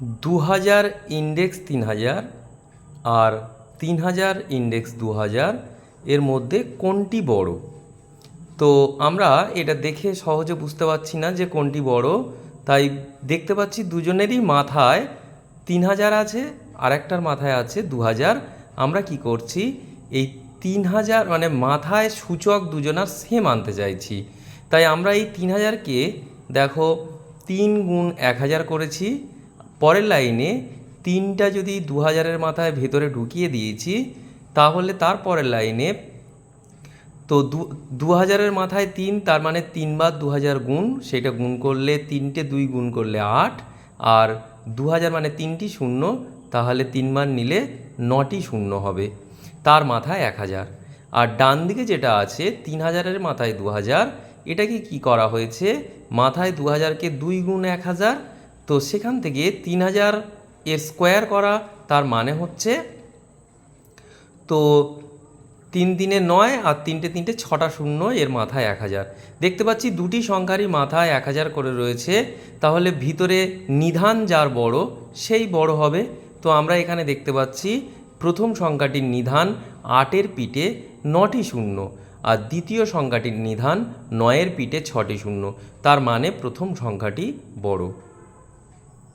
দু হাজার ইন্ডেক্স তিন হাজার আর তিন হাজার ইন্ডেক্স দু হাজার এর মধ্যে কোনটি বড়? তো আমরা এটা দেখে সহজে বুঝতে পারছি না যে কোনটি বড়। তাই দেখতে পাচ্ছি দুজনেরই মাথায় তিন হাজার আছে আর একটার মাথায় আছে দু হাজার আমরা কি করছি? এই তিন হাজার মানে মাথায় সূচক দুজনার সেম আনতে চাইছি। তাই আমরা এই তিন হাজারকে দেখো তিন গুণ এক হাজার করেছি। পরের লাইনে তিনটা যদি দু হাজারের মাথায় ভেতরে ঢুকিয়ে দিয়েছি, তাহলে তার পরের লাইনে তো দু হাজারের মাথায় তিন, তার মানে তিনবার দু হাজার গুণ, সেটা গুণ করলে তিনটে দুই গুণ করলে আট, আর দু হাজার মানে তিনটি শূন্য, তাহলে তিনবার নিলে নটি শূন্য হবে, তার মাথায় এক হাজার আর ডান দিকে যেটা আছে তিন হাজারের মাথায় দু হাজার এটাকে কি করা হয়েছে? মাথায় দু হাজারকে দুই গুণ এক হাজার তো সেখান থেকে তিন হাজার এর স্কোয়ার করা, তার মানে হচ্ছে তো তিন দিনে নয় আর তিনটে তিনটে ছটা শূন্য এর মাথায় এক হাজার দেখতে পাচ্ছি দুটি সংখ্যারই মাথায় এক হাজার করে রয়েছে। তাহলে ভিতরে নিধান যার বড়, সেই বড় হবে। তো আমরা এখানে দেখতে পাচ্ছি প্রথম সংখ্যাটির নিধান আটের পিঠে নটি শূন্য আর দ্বিতীয় সংখ্যাটির নিধান নয়ের পিঠে ছটি শূন্য। তার মানে প্রথম সংখ্যাটি বড়।